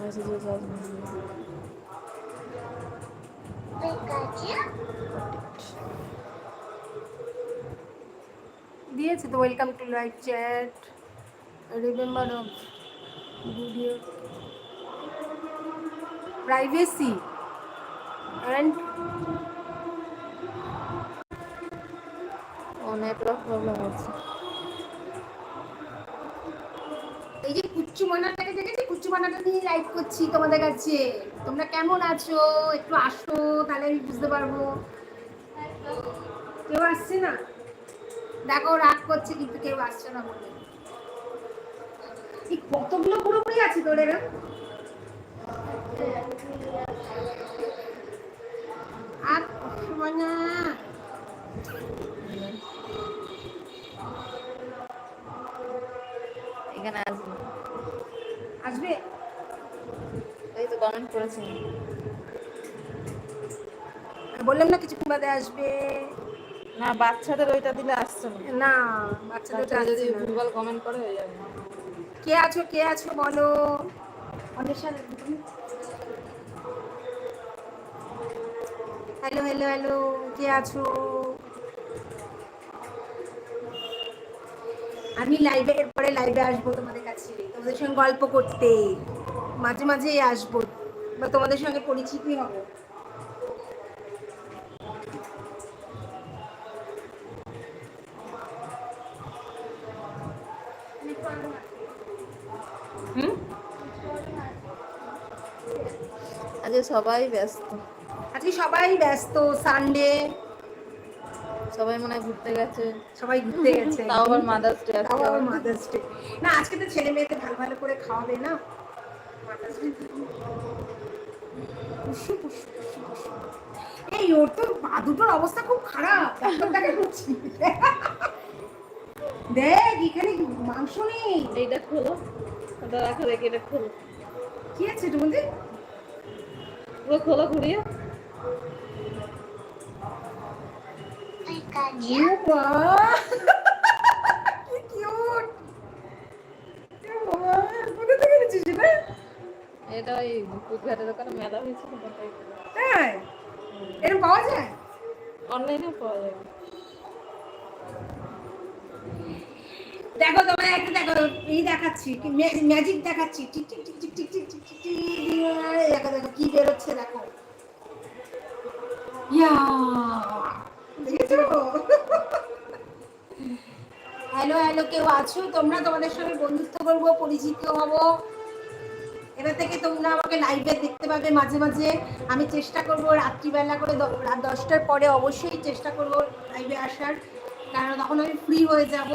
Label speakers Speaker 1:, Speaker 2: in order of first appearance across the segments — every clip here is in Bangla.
Speaker 1: মেসেজে চার্জ নেই
Speaker 2: দিয়েছে তো welcome to live chat remember of video privacy and
Speaker 1: network problem হচ্ছে।
Speaker 2: কুচ্চু মানাটাকে দেখেছি? কুচ্চু মানাটা নিয়ে লাইভ করছি তোমাদের কাছে। তোমরা কেমন আছো? একটু আসো, তাহলে আমি বুঝতে পারব। কেউ আসছে না? দেখো, রাগ করছে, কিন্তু কেউ আসছে না বলে। এই কতগুলো পুরোপুরি আছে তোর এরা আর সময় না।
Speaker 1: এখানে আসবে।
Speaker 2: আসবে?
Speaker 1: এই তো কমেন্ট করেছি।
Speaker 2: বললাম না কিছুক্ষণ বাদে আসবে।
Speaker 1: না বাচ্চাদের ওইটা দিলে আসছে না।
Speaker 2: বাচ্চাদের
Speaker 1: যদি ভুলভাল কমেন্ট করে হয়ে যাবে
Speaker 2: কে। আছো কে আছো বলো? অনিশা হ্যালো হ্যালো হ্যালো কে আছো? আমি লাইভে এরপরে লাইভে আসব তোমাদের তোমাদের সঙ্গে গল্প করতে। মাঝে মাঝেই আসব বা তোমাদের সঙ্গে পরিচিতি হবে।
Speaker 1: হুম? আজকে সবাই ব্যস্ত।
Speaker 2: আজকে সবাই ব্যস্ত সানডে
Speaker 1: সবাই মনে হয় ঘুরতে গেছে।
Speaker 2: সবাই ঘুরতে গেছে।
Speaker 1: তাও আবার মাদার্স ডে
Speaker 2: তাও আবার মাদার্স ডে না আজকে তো ছেলে মেয়েদের ভালো ভালো করে খাওয়াবে না। এই ওর তো পা দুটোর অবস্থা খুব খারাপ। ডাক্তার দেখা করছি দেখ এখানে মাংস নেই?
Speaker 1: এইটা খোলো। ওটা রাখো এটা খোলো।
Speaker 2: কি আছে মধ্যে
Speaker 1: পুরো খোলো ঘুরিয়ে।
Speaker 2: ও মা! কি কিউট কোথা থেকে এনেছিস এটা
Speaker 1: এটা ওই কুকঘাটের দোকানে মেলা হয়েছিল
Speaker 2: হ্যাঁ এরকম পাওয়া যায়
Speaker 1: অনলাইনে পাওয়া যাবে
Speaker 2: দেখো তোমার একটা দেখো এই দেখাচ্ছি ম্যাজিক দেখাচ্ছি tick tick tick tick tick tick tick tick দেখো দেখো কি বেরোচ্ছে দেখো ইয়া দেখেছ হ্যালো হ্যালো, কেউ আছো? তোমরা তোমাদের সঙ্গে বন্ধুত্ব করব, পরিচিত হব। এবার থেকে তোমরা আমাকে লাইভে দেখতে পাবে মাঝে মাঝে। আমি চেষ্টা করব রাত্রিবেলা করে রাত দশটার পরে অবশ্যই চেষ্টা করব লাইভে আসার। কারণ তখন আমি ফ্রি হয়ে যাব।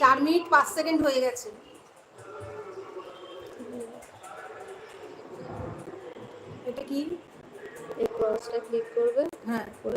Speaker 2: চার মিনিট পাঁচ সেকেন্ড হয়ে গেছে। এটা কি?
Speaker 1: এই ক্রসটা ক্লিক করবে
Speaker 2: হ্যাঁ।
Speaker 1: করে